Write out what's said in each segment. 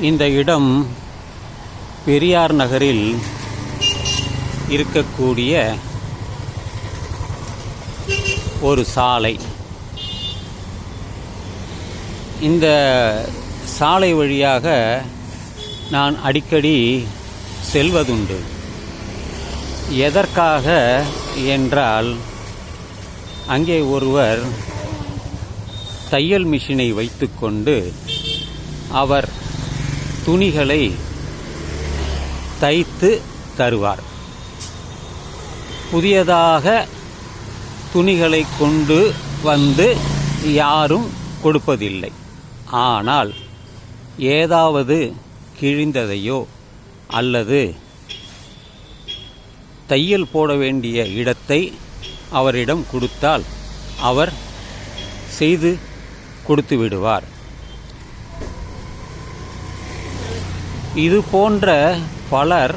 இந்த இடம் பெரியார் நகரில் இருக்கக்கூடிய ஒரு சாலை. இந்த சாலை வழியாக நான் அடிக்கடி செல்வதுண்டு. எதற்காக என்றால் அங்கே ஒருவர் தையல் மிஷினை வைத்துக்கொண்டு அவர் துணிகளை தைத்து தருவார். புதியதாக துணிகளை கொண்டு வந்து யாரும் கொடுப்பதில்லை. ஆனால் ஏதாவது கிழிந்ததையோ அல்லது தையல் போட வேண்டிய இடத்தை அவரிடம் கொடுத்தால் அவர் செய்து கொடுத்து விடுவார். இது போன்ற பலர்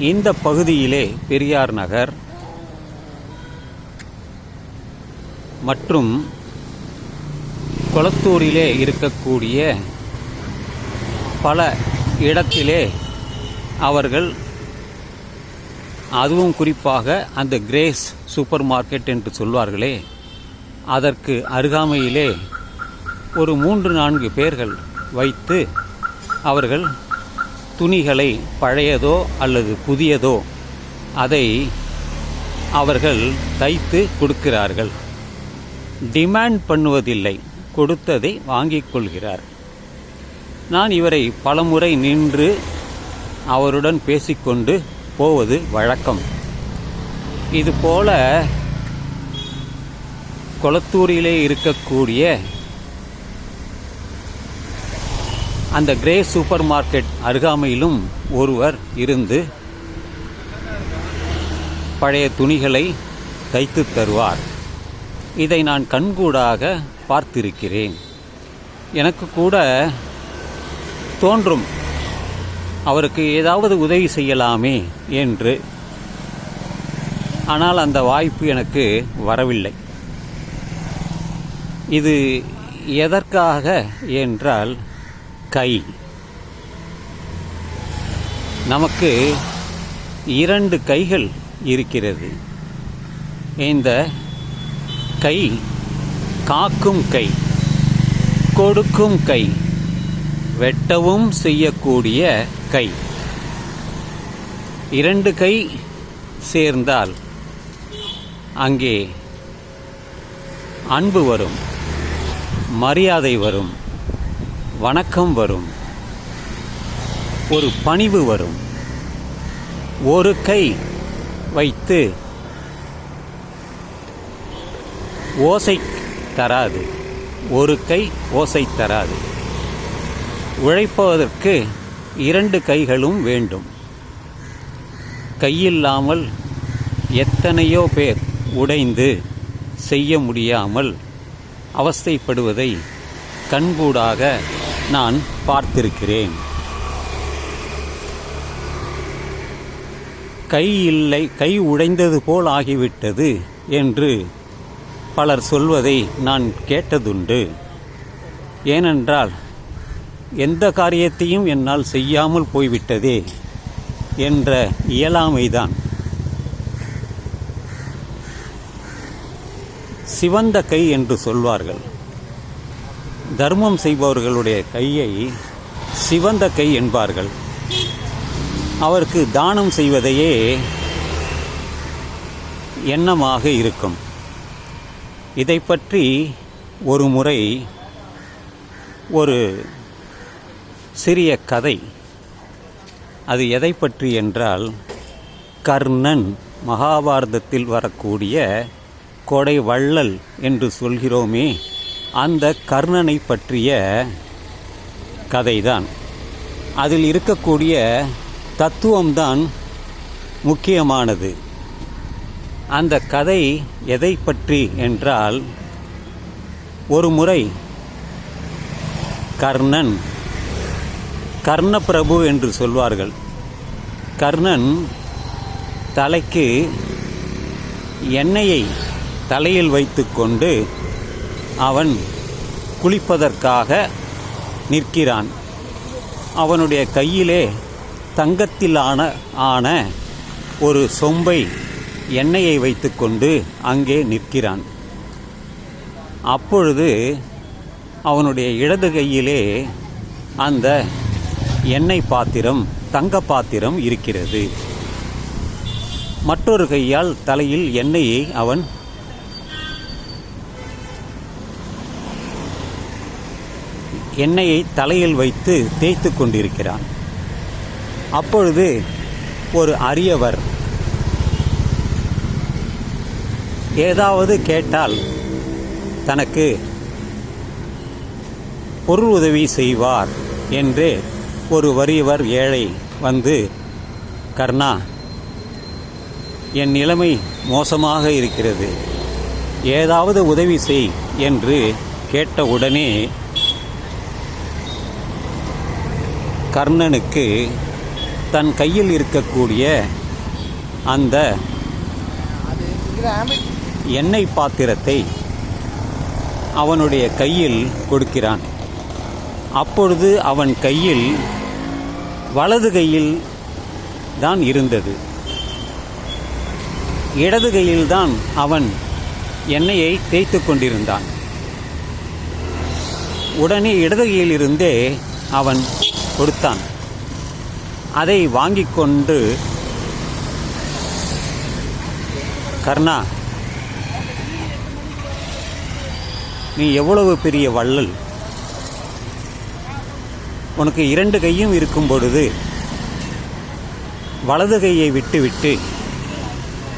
இந்த பகுதியிலே பெரியார் நகர் மற்றும் கொளத்தூரிலே இருக்கக்கூடிய பல இடத்திலே அவர்கள் அதுவும் குறிப்பாக அந்த கிரேஸ் சூப்பர் மார்க்கெட் என்று சொல்வார்களே அதற்கு அருகாமையிலே ஒரு மூன்று நான்கு பேர்கள் வைத்து அவர்கள் துணிகளை பழையதோ அல்லது புதியதோ அதை அவர்கள் தைத்து கொடுக்கிறார்கள். டிமாண்ட் பண்ணுவதில்லை. கொடுத்ததை வாங்கிக் கொள்கிறார். நான் இவரை பலமுறை நின்று அவருடன் பேசிக்கொண்டு போவது வழக்கம். இதுபோல கொளத்தூரிலே இருக்கக்கூடிய அந்த கிரே சூப்பர் மார்க்கெட் அருகாமையிலும் ஒருவர் இருந்து பழைய துணிகளை தைத்து தருவார். இதை நான் கண்கூடாக பார்த்திருக்கிறேன். எனக்கு கூட தோன்றும். அவருக்கு ஏதாவது உதவி செய்யலாமே என்று. ஆனால் அந்த வாய்ப்பு எனக்கு வரவில்லை. இது எதற்காக என்றால் கை. நமக்கு இரண்டு கைகள் இருக்கிறது. இந்த கை காக்கும் கை கொடுக்கும் கை வெட்டவும் செய்யக்கூடிய கை. இரண்டு கை சேர்ந்தால் அங்கே அன்பு வரும் மரியாதை வரும். வணக்கம் வரும். ஒரு பணிவு வரும். ஒரு கை வைத்து ஓசை தராது. ஒரு கை ஓசை தராது. உழைப்பதற்கு இரண்டு கைகளும் வேண்டும். கையில்லாமல் எத்தனையோ பேர் உடைந்து செய்ய முடியாமல் அவஸ்தைப்படுவதை கண்கூடாக நான் பார்த்திருக்கிறேன். கை இல்லை கை உடைந்தது போல் ஆகிவிட்டது என்று பலர் சொல்வதை நான் கேட்டதுண்டு. ஏனென்றால் எந்த காரியத்தையும் என்னால் செய்யாமல் போய்விட்டதே என்ற இயலாமைதான். சிவந்த கை என்று சொல்வார்கள். தர்மம் செய்பவர்களுடைய கையை சிவந்த கை என்பார்கள். அவருக்கு தானம் செய்வதையே எண்ணமாக இருக்கும். இதை பற்றி ஒரு முறை ஒரு சிறிய கதை. அது எதை பற்றி என்றால் கர்ணன் மகாபாரதத்தில் வரக்கூடிய கொடை வள்ளல் என்று சொல்கிறோமே அந்த கர்ணனை பற்றிய கதைதான். அதில் இருக்கக்கூடிய தத்துவம்தான் முக்கியமானது. அந்த கதை எதை பற்றி என்றால் ஒரு முறை கர்ணன் கர்ணபிரபு என்று சொல்வார்கள். கர்ணன் தலைக்கு எண்ணெயை தலையில் வைத்துக்கொண்டு அவன் குளிப்பதற்காக நிற்கிறான். அவனுடைய கையிலே தங்கத்திலான ஆன ஒரு சொம்பை எண்ணெயை வைத்துக்கொண்டு அங்கே நிற்கிறான். அப்பொழுது அவனுடைய இடது கையிலே அந்த எண்ணெய் பாத்திரம் தங்க பாத்திரம் இருக்கிறது. மற்றொரு கையால் தலையில் எண்ணெயை அவன் எண்ணெயை தலையில் வைத்து தேய்த்து கொண்டிருக்கிறான். அப்பொழுது ஒரு அரியவர் ஏதாவது கேட்டால் தனக்கு பொருள் உதவி செய்வார் என்று ஒரு வறியவர் ஏழை வந்து கர்ணா என் நிலைமை மோசமாக இருக்கிறது. ஏதாவது உதவி செய் என்று கேட்டவுடனே கர்ணனுக்கு தன் கையில் இருக்கக்கூடிய அந்த எண்ணெய் பாத்திரத்தை அவனுடைய கையில் கொடுக்கிறான். அப்பொழுது அவன் கையில் வலது கையில் தான் இருந்தது. இடது கையில்தான் அவன் எண்ணெயை தேய்த்து கொண்டிருந்தான். உடனே இடது கையிலிருந்தே அவன் கொடுத்தான். அதை வாங்கி கொண்டு கர்ணா நீ எவ்வளவு பெரிய வள்ளல்? உனக்கு இரண்டு கையும் இருக்கும் பொழுது வலது கையை விட்டுவிட்டு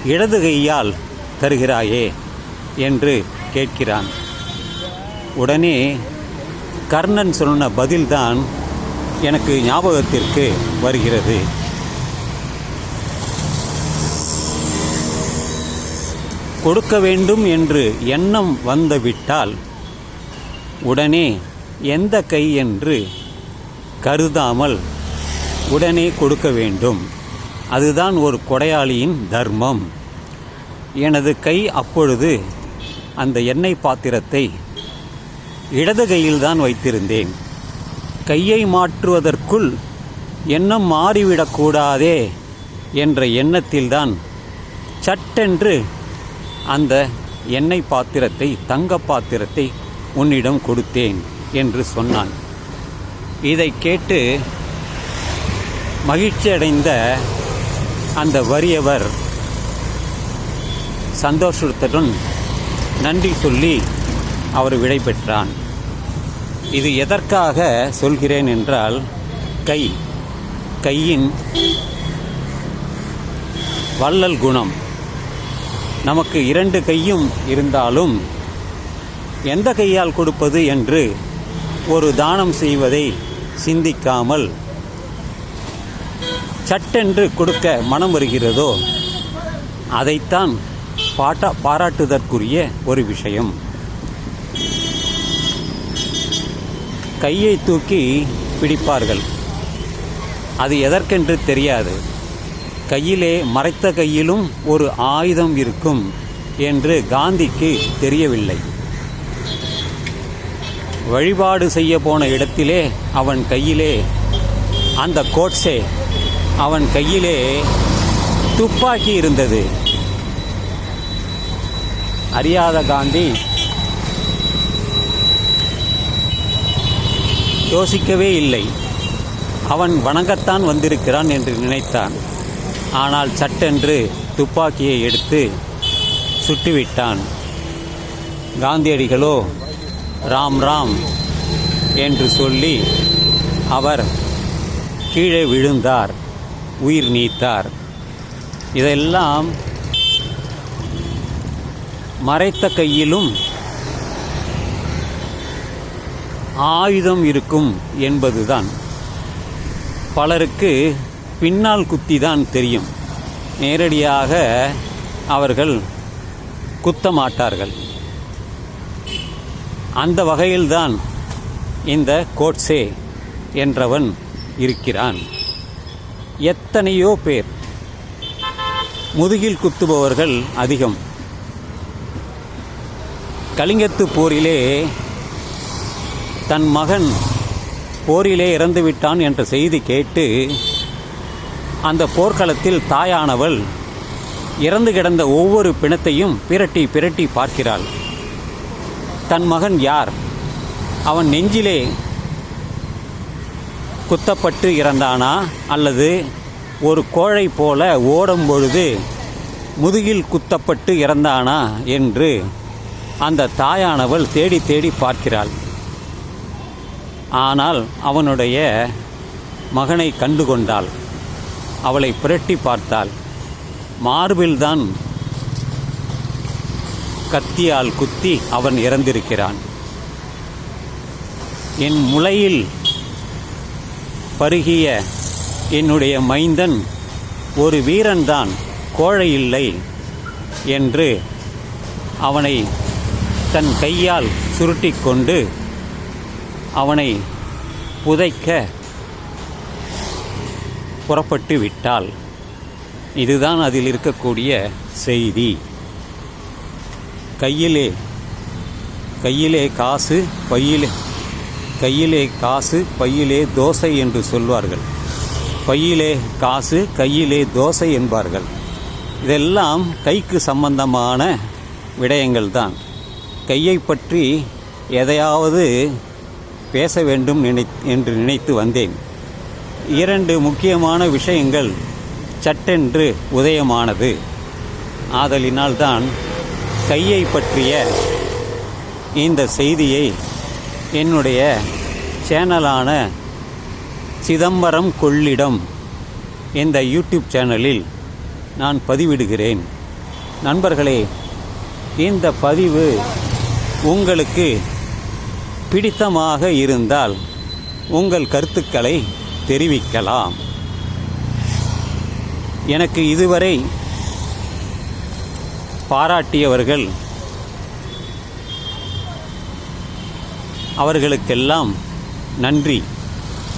இடது கையால் தருகிறாயே என்று கேட்கிறான். உடனே கர்ணன் சொன்ன பதில்தான் எனக்கு ஞாபகத்திற்கு வருகிறது. கொடுக்க வேண்டும் என்று எண்ணம் வந்துவிட்டால் உடனே எந்த கை என்று கருதாமல் உடனே கொடுக்க வேண்டும். அதுதான் ஒரு கொடையாளியின் தர்மம். எனது கை அப்பொழுது அந்த எண்ணெய் பாத்திரத்தை இடது கையில்தான் வைத்திருந்தேன். கையை மாற்றுவதற்குள் எண்ணம் மாறிவிடக்கூடாதே என்ற எண்ணத்தில்தான் சட்டென்று அந்த எண்ணெய் பாத்திரத்தை தங்க பாத்திரத்தை உன்னிடம் கொடுத்தேன் என்று சொன்னான். இதை கேட்டு மகிழ்ச்சியடைந்த அந்த வறியவர் சந்தோஷத்துடன் நன்றி சொல்லி அவர் விடை பெற்றான் இது எதற்காக சொல்கிறேன் என்றால் கை. கையின் வள்ளல் குணம். நமக்கு இரண்டு கையும் இருந்தாலும் எந்த கையால் கொடுப்பது என்று ஒரு தானம் செய்வதை சிந்திக்காமல் சட்டென்று கொடுக்க மனம் வருகிறதோ அதைத்தான் பாட்டா பாராட்டுதற்குரிய ஒரு விஷயம். கையை தூக்கி பிடிப்பார்கள். அது எதற்கென்று தெரியாது. கையிலே மறைத்த கையிலும் ஒரு ஆயுதம் இருக்கும் என்று காந்திக்கு தெரியவில்லை. வழிபாடு செய்ய போன இடத்திலே அவன் கையிலே அந்த கோட்ஸே அவன் கையிலே துப்பாக்கி இருந்தது. அறியாத காந்தி யோசிக்கவே இல்லை. அவன் வணங்கத்தான் வந்திருக்கிறான் என்று நினைத்தான். ஆனால் சட்டென்று துப்பாக்கியை எடுத்து சுட்டுவிட்டான். காந்தியடிகளோ ராம் ராம் என்று சொல்லி அவர் கீழே விழுந்தார் உயிர் நீத்தார். இதெல்லாம் மறைத்த கையிலும் ஆயுதம் இருக்கும் என்பதுதான். பலருக்கு பின்னால் குத்தி தான் தெரியும். நேரடியாக அவர்கள் குத்த மாட்டார்கள் அந்த வகையில்தான் இந்த கோட்ஸே என்றவன் இருக்கிறான். எத்தனையோ பேர் முதுகில் குத்துபவர்கள் அதிகம். கலிங்கத்து போரிலே தன் மகன் போரிலே இறந்துவிட்டான் என்ற செய்தி கேட்டு அந்த போர்க்களத்தில் தாயானவள் இறந்து கிடந்த ஒவ்வொரு பிணத்தையும் பிரட்டி பிரட்டி பார்க்கிறாள். தன் மகன் யார்? அவன் நெஞ்சிலே குத்தப்பட்டு இறந்தானா? அல்லது ஒரு கோழை போல ஓடும் பொழுது முதுகில் குத்தப்பட்டு இறந்தானா? என்று அந்த தாயானவள் தேடி தேடி பார்க்கிறாள். ஆனால் அவனுடைய மகனை கண்டு கொண்டாள் அவளை புரட்டி பார்த்தாள். மார்பில்தான் கத்தியால் குத்தி அவன் இறந்திருக்கிறான். என் முளையில் பருகிய என்னுடைய மைந்தன் ஒரு வீரன்தான் கோழை இல்லை என்று அவனை தன் கையால் சுருட்டிக்கொண்டு அவனை புதைக்க புறப்பட்டு விட்டாள் இதுதான் அதில் இருக்கக்கூடிய செய்தி. கையிலே கையிலே காசு பையிலே கையிலே காசு பையிலே தோசை என்று சொல்வார்கள். பையிலே காசு கையிலே தோசை என்பார்கள். இதெல்லாம் கைக்கு சம்பந்தமான விடயங்கள் தான் கையை பற்றி எதையாவது பேச வேண்டும் நினை என்று நினைத்து வந்தேன். இரண்டு முக்கியமான விஷயங்கள் சட்டென்று உதயமானது. ஆதலினால்தான் கையை பற்றிய இந்த செய்தியை என்னுடைய சேனலான சிதம்பரம் கொள்ளிடம் இந்த யூடியூப் சேனலில் நான் பதிவிடுகிறேன். நண்பர்களே இந்த பதிவு உங்களுக்கு பிடித்தமாக இருந்தால் உங்கள் கருத்துக்களை தெரிவிக்கலாம். எனக்கு இதுவரை பாராட்டியவர்கள் அவர்களுக்கெல்லாம் நன்றி.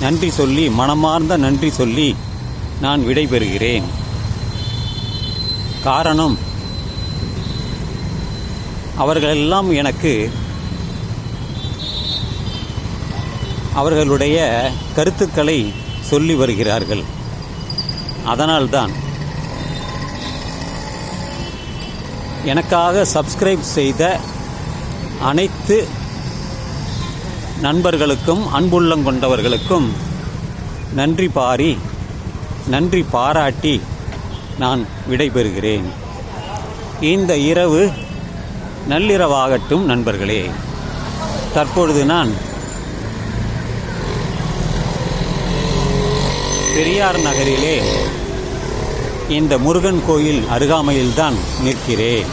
நன்றி சொல்லி மனமார்ந்த நன்றி சொல்லி நான் விடைபெறுகிறேன். காரணம் அவர்களெல்லாம் எனக்கு அவர்களுடைய கருத்துக்களை சொல்லி வருகிறார்கள். அதனால்தான் எனக்காக சப்ஸ்கிரைப் செய்த அனைத்து நண்பர்களுக்கும் அன்புள்ளம் கொண்டவர்களுக்கும் நன்றி பாரி நன்றி பாராட்டி நான் விடைபெறுகிறேன். இந்த இரவு நள்ளிரவாகட்டும் நண்பர்களே. தற்பொழுது நான் பெரியார் நகரிலே இந்த முருகன் கோயில் அருகாமையில்தான் நிற்கிறேன்.